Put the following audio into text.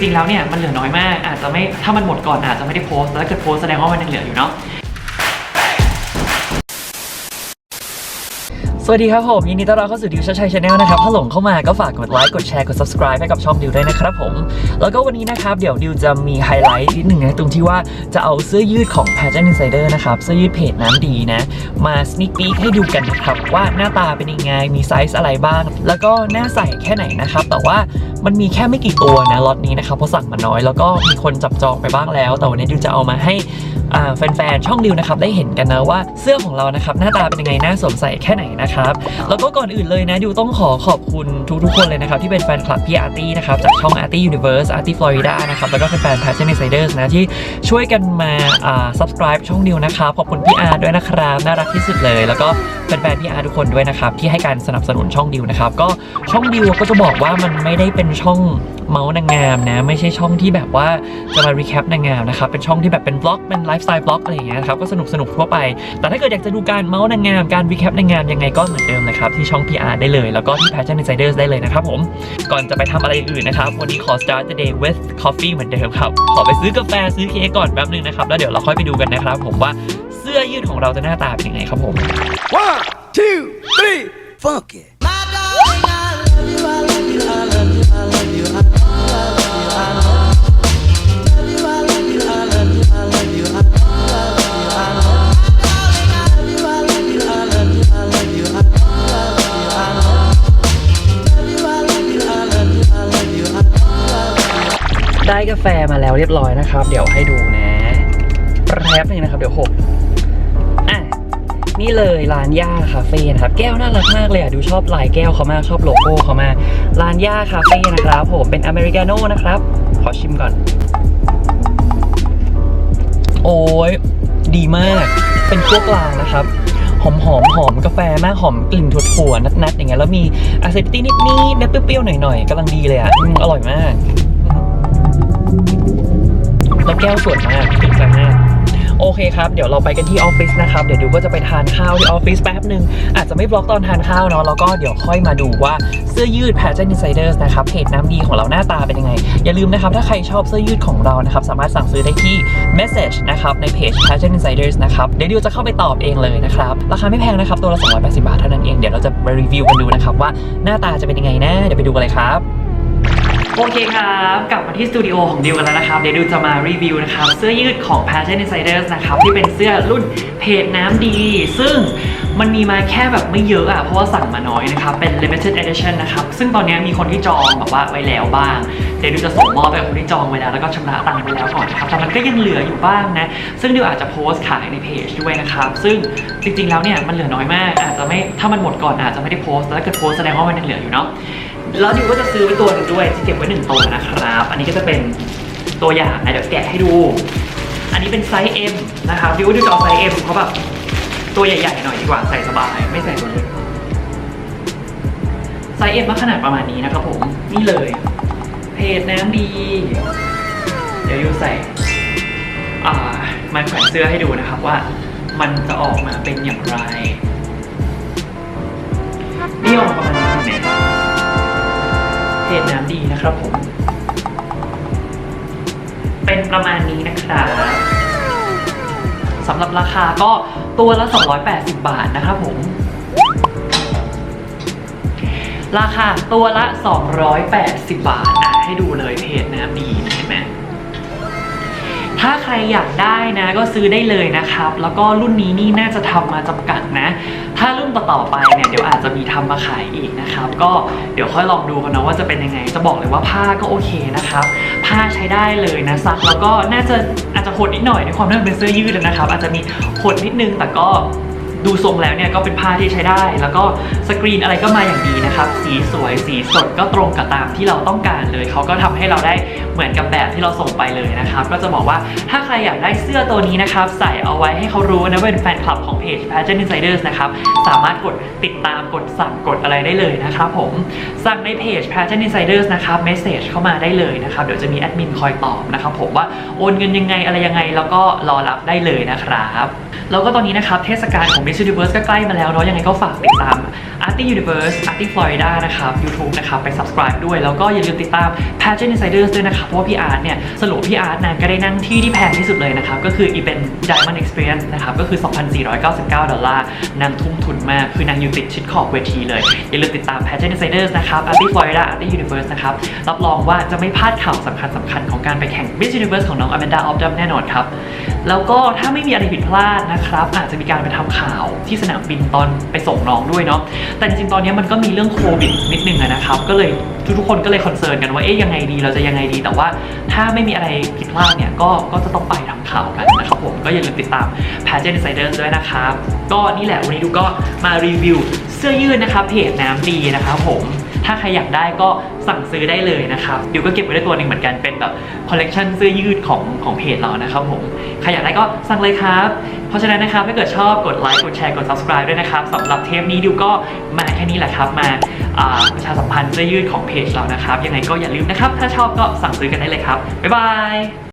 จริงๆแล้วเนี่ยมันเหลือน้อยมาก อาจจะไม่ถ้ามันหมดก่อนอาจจะไม่ได้โพสต์แล้วถ้าเกิดโพสแสดงว่ามันยังเหลืออยู่เนาะ สวัสดีครับผม ยินดีต้อนรับเข้าสู่ดิวชัยชาแนลนะครับ ถ้าหลงเข้ามาก็ฝากกดไลค์กดแชร์กด subscribe ให้กับช่องดิวด้วยนะครับผม แล้วก็วันนี้นะครับ เดี๋ยวดิวจะมีไฮไลท์นิดหนึ่งนะตรงที่ว่าจะเอาเสื้อยืดของ p a t t e r n Insider นะครับ เสื้อยืดเพจน้ำดีนะ มาสนิคปีให้ดูกันนะครับ ว่าหน้าตาเป็นยังไงมีไซส์อะไรบ้าง แล้วก็หน้าใส่แค่ไหนนะครับ แต่ว่ามันมีแค่ไม่กี่ตัวนะล็อตนี้นะครับเพราะสั่งมาน้อยแล้วก็มีคนจับจองไปบ้างแล้ว แต่วันนี้ดิวจะเอามาให้ แฟนๆช่องดิวนะครับได้เห็นกันนะว่าเสื้อของเรานะครับหน้าตาเป็นยังไงน่าสวมใส่แค่ไหนนะครับแล้วก็ก่อนอื่นเลยนะดิวต้องขอขอบคุณทุกๆคนเลยนะครับที่เป็นแฟนคลับพี่อาร์ตี้นะครับจากช่องอาร์ตี้ยูนิเวอร์สอาร์ตี้ฟลอริดานะครับแล้วก็แฟนๆ Passion ไซเดอร์สนะที่ช่วยกันมา subscribe ช่องดิวนะครับขอบคุณพี่อาร์ด้วยนะครับน่ารักที่สุดเลย แล้วก็ แฟนๆพี่อาร์ทุกคนด้วยนะครับ ที่ให้การสนับสนุนช่องดิวนะครับ ก็ช่องดิวก็จะบอกว่ามันไม่ได้เป็นช่องเมาส์นางงามนะ ไม่ใช่ช่องที่แบบว่าจะมารีแคปนางงามนะครับ เป็นช่องที่แบบเป็นบล็อกเป็นไลฟ์สไตล์บล็อกอะไรอย่างเงี้ยครับก็สนุกสนุกทั่วไป แต่ถ้าเกิดอยากจะดูการเมาส์นางงามการรีแคปนางงามยังไงก็เหมือนเดิมนะครับที่ช่อง PR ได้เลย แล้วก็ที่ Passion Insiders ได้เลยนะครับผมก่อนจะไปทำอะไรอื่นนะครับวันนี้ขอ start the day with coffee เหมือนเดิมครับขอไปซื้อกาแฟซื้อเค้กก่อนแป๊บนึงนะครับแล้วเดี๋ยวเราค่อยไปดูกันนะครับผมว่า เสื้อยืดของเราจะหน้าตาเป็นยังไงครับผม one two three fuck it ได้กาแฟมาแล้วเรียบร้อยนะครับ เดี๋ยวให้ดูนะ แป๊บนึงนะครับ เดี๋ยวหก นี่เลยร้านย่าคาเฟ่นะครับแก้วน่ารักมากเลยอะดูชอบลายแก้วเขามากชอบโลโก้เขามากร้านย่าคาเฟ่นะครับผมเป็นอเมริกาโน่นะครับ ขอชิมก่อน โอ้ยดีมาก เป็นคั่วกลางนะครับหอมหอมหอมกาแฟมากหอมกลิ่นถั่วๆนัดๆอย่างเงี้ยแล้วมีอะซิตี้นิดๆเนเปรี้ยวๆหน่อยๆกำลังดีเลยอะอร่อยมากแล้วแก้วสวยมากถูกใจมาก โอเคครับ เดี๋ยวเราไปกันที่ออฟฟิศนะครับ เดี๋ยวดูก็จะไปทานข้าวที่ออฟฟิศแป๊บหนึ่งอาจจะไม่บล็อกตอนทานข้าวเนาะแล้วก็เดี๋ยวค่อยมาดูว่าเสื้อยืด Pageant Insiders นะครับเพจน้ำดีของเราหน้าตาเป็นยังไง อย่าลืมนะครับ ถ้าใครชอบเสื้อยืดของเรานะครับ สามารถสั่งซื้อได้ที่ message นะครับในเพจ Pageant Insiders นะครับเดี๋ยวดิวจะเข้าไปตอบเองเลยนะครับราคาไม่แพงนะครับตัวละ280บาทเท่านั้นเองเดี๋ยวเราจะมารีวิวกันดูนะครับว่าหน้าตาจะเป็นยังไงนะเดี๋ยวไปดูกันเลยครับ โอเคครับ กลับมาที่สตูดิโอของดิวกันแล้วนะครับ เดี๋ยวดิวจะมารีวิวนะครับ เสื้อยืดของ Passion Insiders นะครับ ที่เป็นเสื้อรุ่นเพจน้ำดี ซึ่งมันมีมาแค่แบบไม่เยอะอะเพราะว่าสั่งมาน้อยนะครับ เป็น limited edition นะครับ ซึ่งตอนนี้มีคนที่จองแบบว่าไว้แล้วบ้าง เดี๋ยวดิวจะส่งมอบไปกับคนที่จองไว้แล้วแล้วก็ชำระตังค์ไปแล้วก่อนนะครับแต่มันก็ยังเหลืออยู่บ้างนะ ซึ่งดิวอาจจะโพสต์ขายในเพจด้วยนะครับ ซึ่งจริงๆแล้วเนี่ยมันเหลือน้อยมาก อาจจะไม่ถ้ามันหมดก่อนอาจจะไม่ได้โพสต์แต่ถ้าเกิดโพสต์แสดงว่ามันยังเหลืออยู่เนาะ แล้วดิวก็จะซื้อไว้ตัวหนึ่งด้วยจะเก็บไว้หนึ่งตัวนะครับ อันนี้ก็จะเป็นตัวอย่างนะเดี๋ยวแกะให้ดู อันนี้เป็นไซส์ M นะครับดิวว่าดิวจะเอาไซส์ M เพราะแบบตัวใหญ่ๆหน่อยดีกว่าใส่สบายไม่ใส่ตัวเล็กไซส์ M ก็ขนาดประมาณนี้นะครับผมนี่เลย เพจน้ำดี เดี๋ยวดิวใส่อ่ามันแขวนเสื้อให้ดูนะครับว่ามันจะออกมาเป็นอย่างไรนี่ออกมาประมาณนี้เห็นไหมเพจน้ำดีนะครับผม เป็นประมาณนี้นะครับสำหรับราคาก็ตัวละ 280 บาทนะครับผม ราคาตัวละ 280 บาทอะให้ดูเลยเพจน้ำดีนะเห็นไหมถ้าใครอยากได้นะก็ซื้อได้เลยนะครับ แล้วก็รุ่นนี้นี่น่าจะทำมาจำกัดนะ ถ้ารุ่นต่อๆไปเนี่ยเดี๋ยวอาจจะมีทำมาขายอีกนะครับ ก็เดี๋ยวค่อยลองดูกันนะว่าจะเป็นยังไง จะบอกเลยว่าผ้าก็โอเคนะครับ ผ้าใช้ได้เลยนะซักแล้วก็น่าจะอาจจะหดนิดหน่อยในความที่มันเป็นเสื้อยืดนะครับ อาจจะมีหดนิดนึงแต่ก็ ดูทรงแล้วเนี่ยก็เป็นผ้าที่ใช้ได้ แล้วก็สกรีนอะไรก็มาอย่างดีนะครับ สีสวยสีสดก็ตรงกับตามที่เราต้องการเลย เขาก็ทำให้เราได้เหมือนกับแบบที่เราส่งไปเลยนะครับ ก็จะบอกว่าถ้าใครอยากได้เสื้อตัวนี้นะครับ ใส่เอาไว้ให้เขารู้นะว่าเป็นแฟนคลับของเพจ Pageant Insiders นะครับ สามารถกดติดตามกดสั่งกดอะไรได้เลยนะครับผมสั่งในเพจ Pageant Insiders นะครับเมสเซจเข้ามาได้เลยนะครับเดี๋ยวจะมีแอดมินคอยตอบนะครับผมว่าโอนเงินยังไงอะไรยังไง แล้วก็รอรับได้เลยนะครับแล้วก็ตอนนี้นะครับเทศกาลของ Miss Universe ก็ใกล้มาแล้วเนาะยังไงก็ฝากติดตาม Arty Universe Arty Florida นะครับ YouTube นะครับ ไป subscribe ด้วย แล้วก็อย่าลืมติดตาม Pageant Insiders ด้วยนะครับ เพราะว่าพี่อาร์ตเนี่ย สรุปพี่อาร์ตนะก็ได้นั่งที่ที่แพงที่สุดเลยนะครับ ก็คืออีเป็น Diamond Experience นะครับ ก็คือ 2,499 ดอลลาร์นางทุ่มทุนมาก คือนางอยู่ติดชิดขอบเวทีเลย อย่าลืมติดตาม Pageant Insiders นะครับ Arty Florida Arty Universe นะครับรับรองว่าจะไม่พลาดข่าวสำคัญสำคัญของการไปแข่ง Miss Universe ของน้อง Amanda o f d u m แน่นอนครับแล้วก็ถ้าไม่มีอะไรผิดพลาดนะครับ อาจจะมีการไปทำข่าวที่สนามบินตอนไปส่งน้องด้วยเนาะแต่จริงๆตอนนี้มันก็มีเรื่องโควิดนิดนึงนะครับ ก็เลยทุกๆคนก็เลยคอนเซิร์นกันว่าเอ๊ยยังไงดีเราจะยังไงดี แต่ว่าถ้าไม่มีอะไรผิดพลาดเนี่ยก็ก็จะต้องไปทำข่าวกันนะครับผมก็อย่าลืมติดตาม Pageant Insiders ด้วยนะครับ ก็นี่แหละวันนี้ดูก็มารีวิวเสื้อยืดนะครับเพจน้ำดีนะครับผม ถ้าใครอยากได้ก็สั่งซื้อได้เลยนะครับดิวก็เก็บไว้ได้ตัวหนึ่งเหมือนกันเป็นแบบคอลเลกชันเสื้อยืดของของเพจเรานะครับผมใครอยากได้ก็สั่งเลยครับ เพราะฉะนั้นนะครับถ้าเกิดชอบกดไลค์กดแชร์กด subscribe ด้วยนะครับสำหรับเทปนี้ดิวก็มาแค่นี้แหละครับ มาอ่าประชาสัมพันธ์เสื้อยืดของเพจเรานะครับยังไงก็อย่าลืมนะครับ ถ้าชอบก็สั่งซื้อกันได้เลยครับบ๊ายบาย